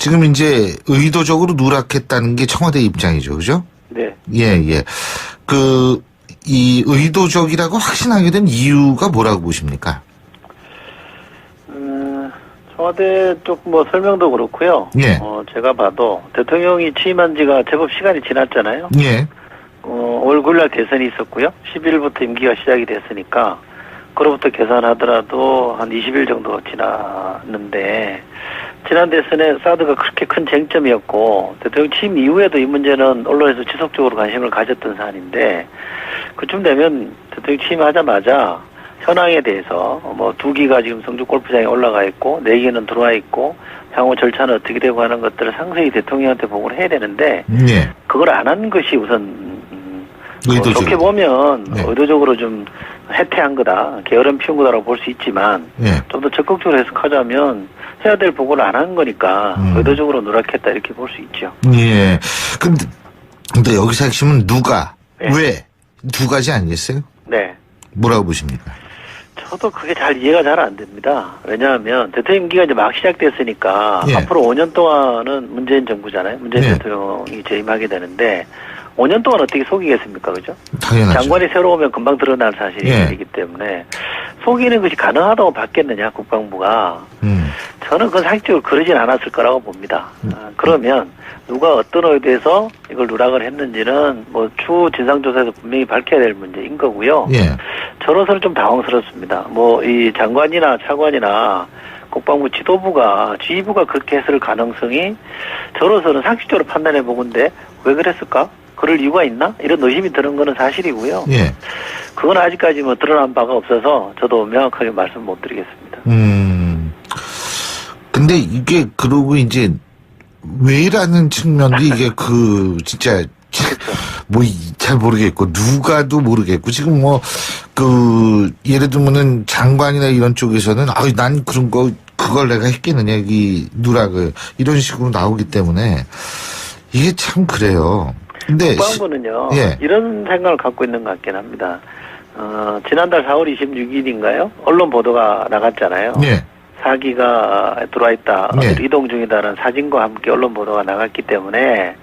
지금 이제 의도적으로 누락했다는 게 청와대 입장이죠, 그죠? 네. 예, 예. 그, 이 의도적이라고 확신하게 된 이유가 뭐라고 보십니까? 음, 청와대 쪽 뭐 설명도 그렇고요. 예. 어, 제가 봐도 대통령이 취임한 지가 제법 시간이 지났잖아요. 예. 어, 5월 9일날 대선이 있었고요. 11일부터 임기가 시작이 됐으니까 그로부터 계산하더라도 한 20일 정도 지났는데 지난 대선에 사드가 그렇게 큰 쟁점이었고 대통령 취임 이후에도 이 문제는 언론에서 지속적으로 관심을 가졌던 사안인데 그쯤 되면 대통령 취임하자마자 현황에 대해서 뭐 두 기가 지금 성주 골프장에 올라가 있고 네 개는 들어와 있고 향후 절차는 어떻게 되고 하는 것들을 상세히 대통령한테 보고를 해야 되는데 예. 그걸 안 한 것이 우선 의도적으로. 좋게 보면 네. 의도적으로 좀 해태한 거다, 게으름 피운 거다라고 볼 수 있지만 예. 좀더 적극적으로 해석하자면 해야 될 보고를 안 한 거니까 음. 의도적으로 누락했다 이렇게 볼 수 있죠. 예. 근데, 근데 여기서 핵심은 누가, 네. 왜? 두 가지 아니겠어요? 네. 뭐라고 보십니까? 저도 그게 잘 이해가 잘 안 됩니다. 왜냐하면 대통령 임기가 이제 막 시작됐으니까 예. 앞으로 5년 동안은 문재인 정부잖아요. 문재인 네. 대통령이 재임하게 되는데 5년 동안 어떻게 속이겠습니까, 그죠? 당연하죠. 장관이 새로 오면 금방 드러날 예. 사실이기 때문에 속이는 것이 가능하다고 봤겠느냐 국방부가 음. 저는 그건 상식적으로 그러진 않았을 거라고 봅니다. 음. 아, 그러면 누가 어떤 의도에서 이걸 누락을 했는지는 뭐 추후 진상조사에서 분명히 밝혀야 될 문제인 거고요. 예. 저로서는 좀 당황스럽습니다. 뭐 이 장관이나 차관이나 국방부 지도부가 지휘부가 그렇게 했을 가능성이 저로서는 상식적으로 판단해 보건데 왜 그랬을까? 그럴 이유가 있나? 이런 의심이 드는 거는 사실이고요. 예. 그건 아직까지 뭐 드러난 바가 없어서 저도 명확하게 말씀 못 드리겠습니다. 음. 근데 이게 그러고 이제 왜라는 측면도 이게 그 진짜 그렇죠. 뭐잘 모르겠고 누가도 모르겠고 지금 뭐 그 예를 들면은 장관이나 이런 쪽에서는 아유 난 그런 거 그걸 내가 했겠느냐 이 누락을 이런 식으로 나오기 때문에 이게 참 그래요. 시- 국방부는요 예. 이런 생각을 갖고 있는 것 같긴 합니다. 어, 지난달 4월 26일인가요? 언론 보도가 나갔잖아요. 예. 사기가 들어와 있다, 네. 어디로 이동 중이다라는 사진과 함께 언론 보도가 나갔기 때문에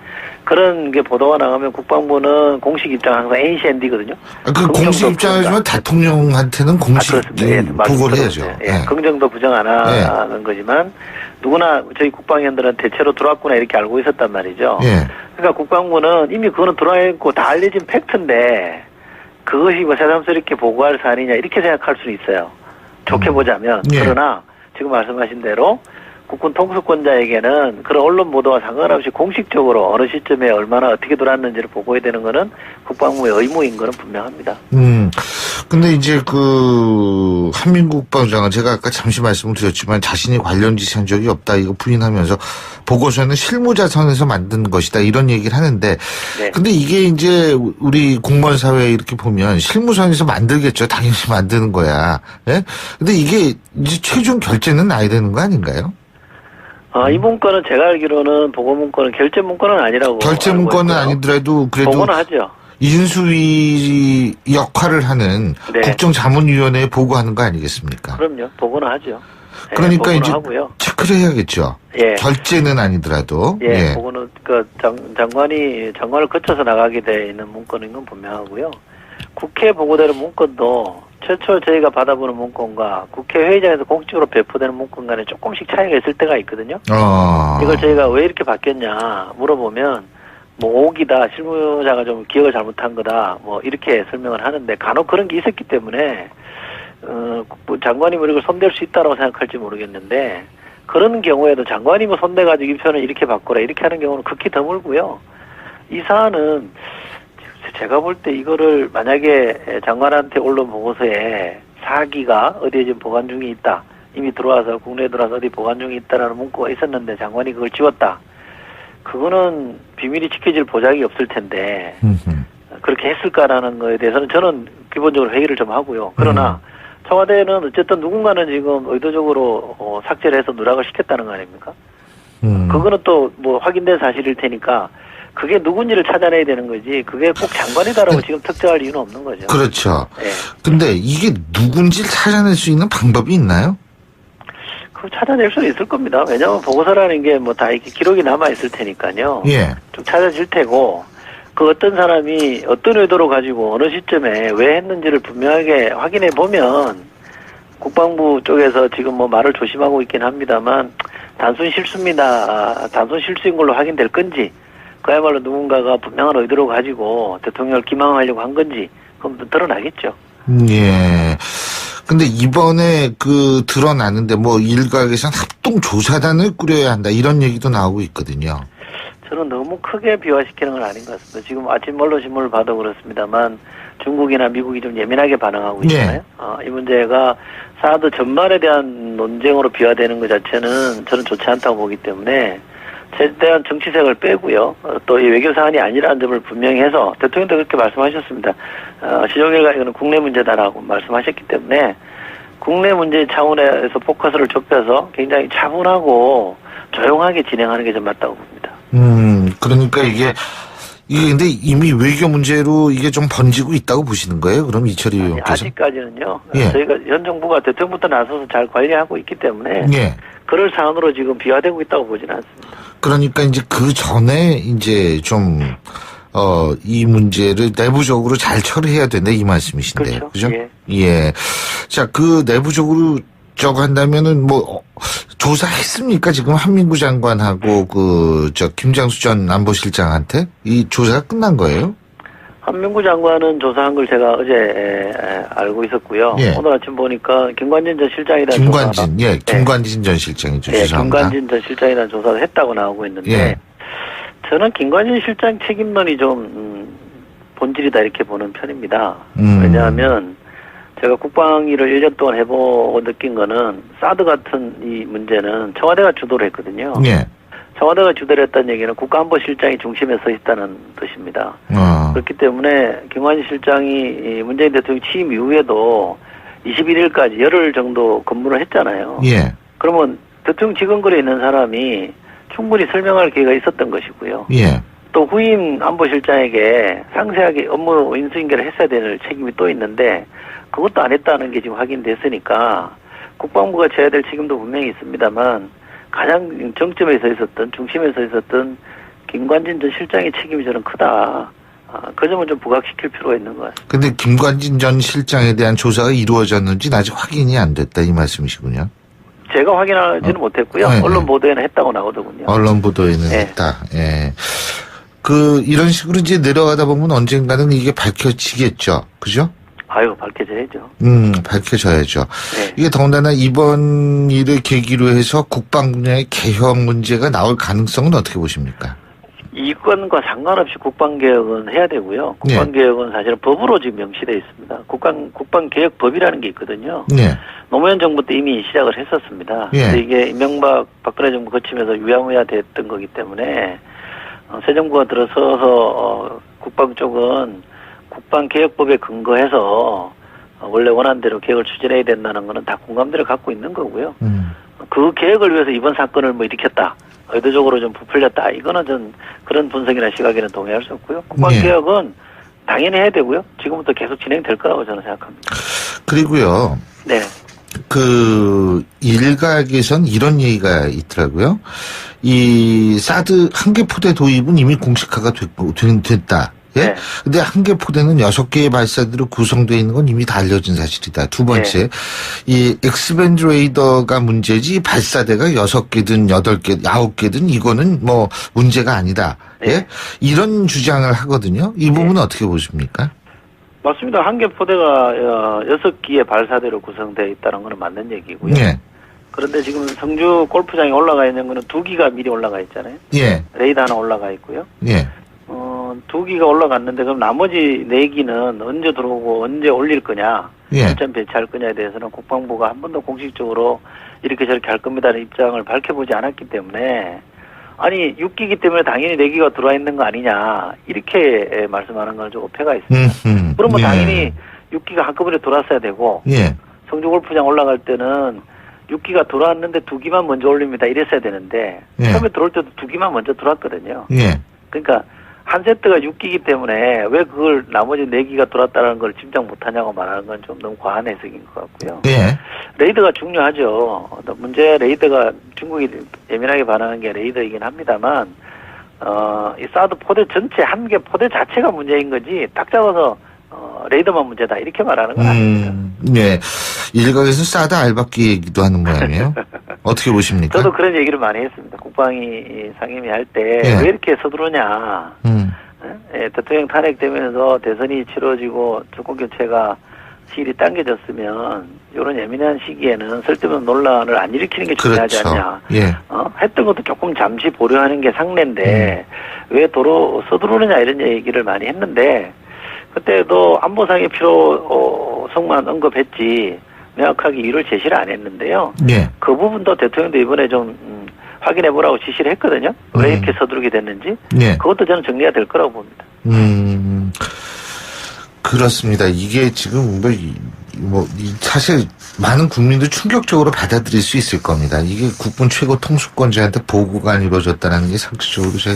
그런 게 보도가 나가면 국방부는 공식 입장 은 항상 NCND거든요. 아, 그 공식 입장이지만 대통령한테는 공식 아. 예, 보고를 말씀 해야죠. 들었어요. 예, 긍정도 부정 안 하는 거지만 누구나 저희 국방위원들은 대체로 들어왔구나 이렇게 알고 있었단 말이죠. 예. 그러니까 국방부는 이미 그거는 들어와 있고 다 알려진 팩트인데 그것이 뭐 새삼스럽게 보고할 사안이냐 이렇게 생각할 수는 있어요. 좋게 음. 보자면 예. 그러나 지금 말씀하신 대로 국군 통수권자에게는 그런 언론 보도와 상관없이 공식적으로 어느 시점에 얼마나 어떻게 돌았는지를 보고해야 되는 거는 국방부의 의무인 거는 분명합니다. 음. 근데 이제 그 한민국 국방장은 제가 아까 잠시 말씀을 드렸지만 자신이 관련 지시한 적이 없다 이거 부인하면서 보고서는 실무자 선에서 만든 것이다 이런 얘기를 하는데 네. 근데 이게 이제 우리 공무원 사회에 이렇게 보면 실무선에서 만들겠죠. 당연히 만드는 거야. 예? 근데 이게 이제 최종 결제는 나야 되는 거 아닌가요? 아, 이 문건은 제가 알기로는 보고 문건은 결제 문건은 아니라고 결제 문건은. 아니더라도 그래도 보고는 하죠. 인수위 역할을 하는 네. 국정자문위원회에 보고하는 거 아니겠습니까? 그러니까 보고는 하죠. 예, 그러니까 보고는 이제 하고요. 체크를 해야겠죠. 예. 결제는 아니더라도. 예, 보고는 그 장, 장관이 장관을 거쳐서 나가게 돼 있는 문건인 건 분명하고요. 국회 보고되는 문건도 최초 저희가 받아보는 문건과 국회 회의장에서 공식적으로 배포되는 문건 간에 조금씩 차이가 있을 때가 있거든요. 어. 이걸 저희가 왜 이렇게 바뀌었냐 물어보면 뭐 오기다 실무자가 좀 기억을 잘못한 거다 뭐 이렇게 설명을 하는데 간혹 그런 게 있었기 때문에 어, 뭐 이걸 손댈 수 있다라고 생각할지 모르겠는데 그런 경우에도 장관이 뭐 손대가지고 이 표현을 이렇게 바꾸라 이렇게 하는 경우는 극히 드물고요. 이 사안은 제가 볼 때 이거를 만약에 장관한테 언론 보고서에 사기가 어디에 지금 보관 중에 있다. 이미 들어와서 국내에 들어와서 어디 보관 중에 있다라는 문구가 있었는데 장관이 그걸 지웠다. 그거는 비밀이 지켜질 보장이 없을 텐데 음흠. 그렇게 했을까라는 거에 대해서는 저는 기본적으로 회의를 좀 하고요. 그러나 청와대는 어쨌든 누군가는 지금 의도적으로 어, 삭제를 해서 누락을 시켰다는 거 아닙니까? 음. 그거는 또 뭐 확인된 사실일 테니까 그게 누군지를 찾아내야 되는 거지 그게 꼭 장관이다라고 지금 특정할 이유는 없는 거죠. 그렇죠. 예. 근데 이게 누군지를 찾아낼 수 있는 방법이 있나요? 그 찾아낼 수는 있을 겁니다. 왜냐하면 보고서라는 게 뭐 다 이렇게 기록이 남아 있을 테니까요. 예. 좀 찾아질 테고 그 어떤 사람이 어떤 의도로 가지고 어느 시점에 왜 했는지를 분명하게 확인해 보면 국방부 쪽에서 지금 뭐 말을 조심하고 있긴 합니다만 단순 실수입니다. 아, 단순 실수인 걸로 확인될 건지 그야말로 누군가가 분명한 의도로 가지고 대통령을 기망하려고 한 건지 그럼 또 드러나겠죠. 음, 예. 근데 이번에 그 드러나는데 뭐 일각에선 합동 조사단을 꾸려야 한다 이런 얘기도 나오고 있거든요. 저는 너무 크게 비화시키는 건 아닌 것 같습니다. 지금 아침 언론 신문을 봐도 그렇습니다만 중국이나 미국이 좀 예민하게 반응하고 네. 있잖아요. 어, 이 문제가 사드 전말에 대한 논쟁으로 비화되는 것 자체는 저는 좋지 않다고 보기 때문에 최대한 정치색을 빼고요. 어, 또이 외교 사안이 아니라는 점을 분명히 해서 대통령도 그렇게 말씀하셨습니다. 어, 시종일관 이거는 국내 문제다라고 말씀하셨기 때문에 국내 문제 차원에서 포커스를 좁혀서 굉장히 차분하고 조용하게 진행하는 게 좀 맞다고 봅니다. 음, 그러니까 이게 이게 근데 이미 외교 문제로 이게 좀 번지고 있다고 보시는 거예요? 그럼 아니, 의원께서? 아직까지는요. 예. 저희가 현 정부가 대통령부터 나서서 잘 관리하고 있기 때문에 예. 그럴 사안으로 지금 비화되고 있다고 보지는 않습니다. 그러니까 이제 그 전에 이제 좀, 어, 이 문제를 내부적으로 잘 처리해야 된다 이 말씀이신데. 그렇죠. 그죠? 예. 예. 자, 그 내부적으로 저거 한다면은 뭐, 어, 조사했습니까? 지금 한민구 장관하고 그, 저, 김장수 전 안보실장한테? 이 조사가 끝난 거예요? 한민구 장관은 조사한 걸 제가 어제 알고 있었고요. 예. 오늘 아침 보니까 김관진 전 실장이라는 김관진, 예, 김관진 전 실장이죠. 예, 죄송합니다. 김관진 전 실장이라는 조사를 했다고 나오고 있는데 예. 저는 김관진 실장 책임론이 좀 음, 본질이다 이렇게 보는 편입니다. 음. 왜냐하면 제가 국방 일을 1년 동안 해보고 느낀 거는 사드 같은 이 문제는 청와대가 주도를 했거든요. 예. 청와대가 주도를 했다는 얘기는 국가안보실장이 중심에 서 있다는 뜻입니다. 어. 그렇기 때문에 김관진 실장이 이 문재인 대통령 취임 이후에도 21일까지 열흘 정도 근무를 했잖아요. 예. 그러면 대통령 직원거리에 있는 사람이 충분히 설명할 기회가 있었던 것이고요. 예. 또 후임 안보실장에게 상세하게 업무 인수인계를 했어야 될 책임이 또 있는데 그것도 안 했다는 게 지금 확인됐으니까 국방부가 져야 될 책임도 분명히 있습니다만 가장 정점에 서 있었던 중심에 서 있었던 김관진 전 실장의 책임이 저는 크다. 아, 그 점은 좀 부각시킬 필요가 있는 것 같습니다. 근데 김관진 전 실장에 대한 조사가 이루어졌는지는 아직 확인이 안 됐다 이 말씀이시군요. 제가 확인하지는 못했고요. 네, 언론 네. 보도에는 했다고 나오더군요. 언론 보도에는 네. 했다. 예. 그 이런 식으로 이제 내려가다 보면 언젠가는 이게 밝혀지겠죠. 그죠? 아유 밝혀져야죠. 음, 밝혀져야죠. 네. 이게 더군다나 이번 일을 계기로 해서 국방 분야의 개혁 문제가 나올 가능성은 어떻게 보십니까? 이건과 상관없이 국방개혁은 해야 되고요. 네. 국방개혁은 사실은 법으로 지금 명시되어 있습니다. 국방, 국방개혁법이라는 게 있거든요. 네. 노무현 정부 때 이미 시작을 했었습니다. 예. 근데 이게 이명박 박근혜 정부 거치면서 유야무야 됐던 거기 때문에 어, 새 정부가 들어서서 어, 국방 쪽은 국방개혁법에 근거해서 어, 원래 원한 대로 개혁을 추진해야 된다는 거는 다 공감대를 갖고 있는 거고요. 음. 그 계획을 위해서 이번 사건을 뭐 일으켰다. 의도적으로 좀 부풀렸다. 이거는 전 그런 분석이나 시각에는 동의할 수 없고요. 국방개혁은 당연히 해야 되고요. 지금부터 계속 진행될 거라고 저는 생각합니다. 그리고요. 네. 그 일각에선 이런 얘기가 있더라고요. 이 사드 한개 포대 도입은 이미 공식화가 됐고 된- 됐다. 예? 네. 근데 한 개 포대는 여섯 개의 발사대로 구성되어 있는 건 이미 다 알려진 사실이다. 두 번째, 이 엑스밴드 레이더가 문제지 발사대가 여섯 개든 여덟 개, 아홉 개든 이거는 뭐 문제가 아니다. 예? 네. 이런 주장을 하거든요. 이 부분은 어떻게 보십니까? 맞습니다. 한 개 포대가 어, 여섯 기의 발사대로 구성되어 있다는 거는 맞는 얘기고요. 예. 그런데 지금 성주 골프장에 올라가 있는 거는 두 기가 미리 올라가 있잖아요. 예. 레이더 하나 올라가 있고요. 예. 어, 두 기가 올라갔는데 그럼 나머지 네 기는 언제 들어오고 언제 올릴 거냐? 예. 실전 배치할 거냐에 대해서는 국방부가 한 번도 공식적으로 이렇게 저렇게 할 겁니다는 입장을 밝혀보지 않았기 때문에 아니 6기기 때문에 당연히 4기가 들어와 있는 거 아니냐 이렇게 말씀하는 건 좀 오해가 있습니다. 음, 그러면 예. 당연히 6기가 한꺼번에 들어왔어야 되고 예. 성주 골프장 올라갈 때는 6기가 들어왔는데 두 기만 먼저 올립니다 이랬어야 되는데 예. 처음에 들어올 때도 두 기만 먼저 들어왔거든요. 예. 그러니까 한 세트가 6기이기 때문에 왜 그걸 나머지 4기가 돌았다는 걸 짐작 못하냐고 말하는 건 좀 너무 과한 해석인 것 같고요. 예. 레이더가 중요하죠. 문제 레이더가 중국이 예민하게 반응한 게 레이더이긴 합니다만 어, 이 사드 포대 전체 한 개 포대 자체가 문제인 거지 딱 잡아서 어, 레이더만 문제다 이렇게 말하는 건 아닙니다. 음, 예. 일각에서 사드 알박기 얘기도 하는 모양이에요. 어떻게 보십니까? 저도 그런 얘기를 많이 했습니다. 국방위 상임위 할 때왜 예. 이렇게 서두르냐. 음, 예, 대통령 탄핵되면서 대선이 치러지고 정권 교체가 시일이 당겨졌으면 이런 예민한 시기에는 쓸데없는 논란을 안 일으키는 게 중요하지 그렇죠. 않냐. 예. 어? 했던 것도 조금 잠시 보류하는 게 상례인데 음. 왜 도로 서두르느냐 이런 얘기를 많이 했는데 그때도 안보상의 필요성만 언급했지 명확하게 이유를 제시를 안 했는데요. 예. 그 부분도 대통령도 이번에 좀 음, 확인해 보라고 지시를 했거든요. 왜 음. 이렇게 서두르게 됐는지 예. 그것도 저는 정리가 될 거라고 봅니다. 음, 그렇습니다. 이게 지금 뭐, 이- 뭐, 이 사실 많은 국민들 충격적으로 받아들일 수 있을 겁니다. 이게 국군 최고 통수권자한테 보고가 안 이루어졌다는 게 상식적으로 제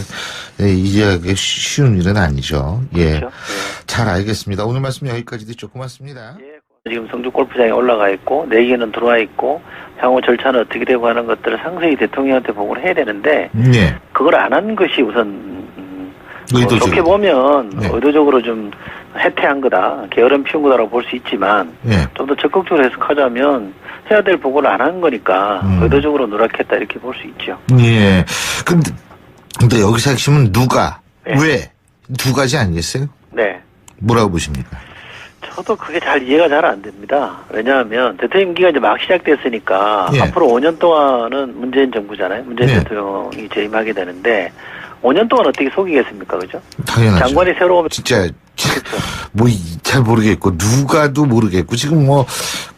예, 이해하기 쉬운 일은 아니죠. 예. 그렇죠? 잘 알겠습니다. 오늘 말씀 여기까지 듣죠. 고맙습니다. 예. 지금 성주 골프장에 올라가 있고 네 개는 들어와 있고 향후 절차는 어떻게 되고 하는 것들을 상세히 대통령한테 보고를 해야 되는데 예. 그걸 안 한 것이 우선 음, 뭐 의도적으로. 좋게 보면 네. 의도적으로 좀 해태한 거다 게으름 피운 거다라고 볼 수 있지만 예. 좀더 적극적으로 해석하자면 해야 될 보고를 안 한 거니까 음. 의도적으로 누락했다 이렇게 볼 수 있죠. 예. 근데, 근데 여기서 핵심은 누가, 네. 왜? 두 가지 아니겠어요? 네. 뭐라고 보십니까? 저도 그게 잘 이해가 잘 안 됩니다. 왜냐하면 대통령 임기가 이제 막 시작됐으니까 예. 앞으로 5년 동안은 문재인 정부잖아요. 문재인 네. 대통령이 재임하게 되는데 5년 동안 어떻게 속이겠습니까, 그죠? 당연하죠. 장관이 새로 오면 진짜 그렇죠. 뭐잘 모르겠고 누가도 모르겠고 지금 뭐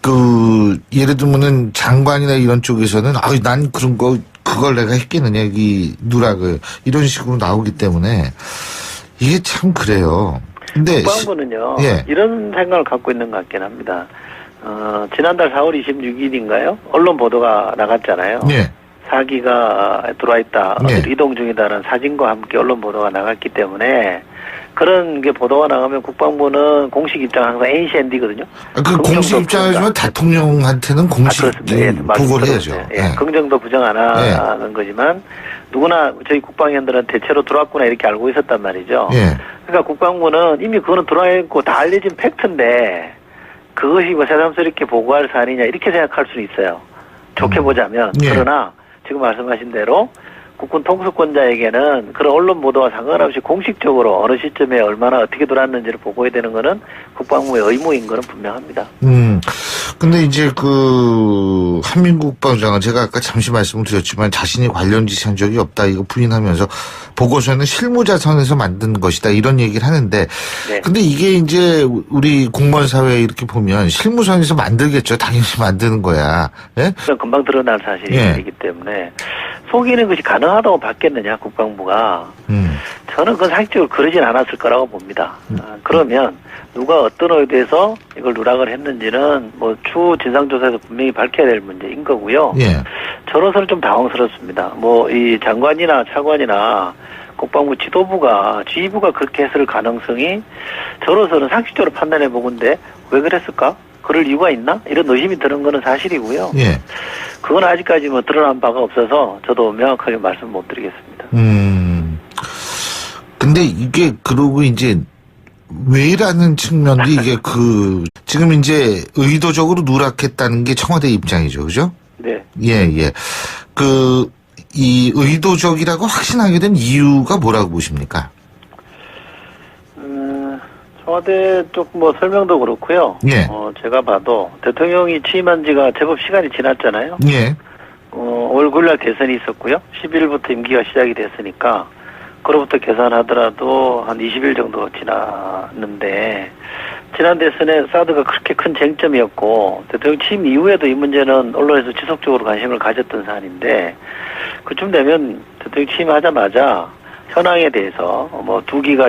그 예를 들면은 장관이나 이런 쪽에서는 아유 난 그런 거 그걸 내가 했겠느냐 이 누락을 이런 식으로 나오기 때문에 이게 참 그래요. 근데 시- 국방부는요 예. 이런 생각을 갖고 있는 것 같긴 합니다. 어, 지난달 4월 26일인가요? 언론 보도가 나갔잖아요. 예, 사기가 들어와 있다, 네. 이동 중이다라는 사진과 함께 언론 보도가 나갔기 때문에 그런 게 보도가 나가면 국방부는 공식 입장 항상 NCND거든요. 아, 그 공식 입장이지만 대통령한테는 공식 아, 그렇습니다. 예, 보고를. 해야죠. 예, 예. 긍정도 부정 안 하는 거지만 누구나 저희 국방위원들은 대체로 들어왔구나 이렇게 알고 있었단 말이죠. 예. 그러니까 국방부는 이미 그거는 들어와 있고 다 알려진 팩트인데 그것이 뭐 새삼스럽게 보고할 사안이냐 이렇게 생각할 수는 있어요. 좋게 음. 보자면 예. 그러나 지금 말씀하신 대로 국군 통수권자에게는 그런 언론 보도와 상관없이 공식적으로 어느 시점에 얼마나 어떻게 돌았는지를 보고해야 되는 거는 국방부의 의무인 거는 분명합니다. 음. 근데 이제 그 한민국 방장은 제가 아까 잠시 말씀을 드렸지만 자신이 관련 지시한 적이 없다 이거 부인하면서 보고서는 실무자선에서 만든 것이다 이런 얘기를 하는데 네. 근데 이게 이제 우리 공무원 사회에 이렇게 보면 실무선에서 만들겠죠. 당연히 만드는 거야. 예? 금방 드러날 사실이기 때문에 속이는 것이 가능하다고 봤겠느냐 국방부가 음. 저는 그건 상식적으로 그러진 않았을 거라고 봅니다. 음. 아, 그러면 누가 어떤 의도에서 이걸 누락을 했는지는 뭐 추후 진상조사에서 분명히 밝혀야 될 문제인 거고요. 예. 저로서는 좀 당황스럽습니다. 뭐 이 장관이나 차관이나 국방부 지도부가 지휘부가 그렇게 했을 가능성이 저로서는 상식적으로 판단해 보건데 왜 그랬을까? 그럴 이유가 있나? 이런 의심이 드는 거는 사실이고요. 예. 그건 아직까지 뭐 드러난 바가 없어서 저도 명확하게 말씀 못 드리겠습니다. 음. 근데 이게 그러고 이제 왜라는 측면도 이게 그 지금 이제 의도적으로 누락했다는 게 청와대 입장이죠. 그죠? 네. 예, 예. 그, 이 의도적이라고 확신하게 된 이유가 뭐라고 보십니까? 음, 청와대 쪽 뭐 설명도 그렇고요. 예. 어, 제가 봐도 대통령이 취임한 지가 제법 시간이 지났잖아요. 예. 어, 5월 9일 날 대선이 있었고요. 11일부터 임기가 시작이 됐으니까 그로부터 계산하더라도 한 20일 정도 지났는데 지난 대선에 사드가 그렇게 큰 쟁점이었고 대통령 취임 이후에도 이 문제는 언론에서 지속적으로 관심을 가졌던 사안인데 그쯤 되면 대통령 취임하자마자 현황에 대해서 뭐 두 기가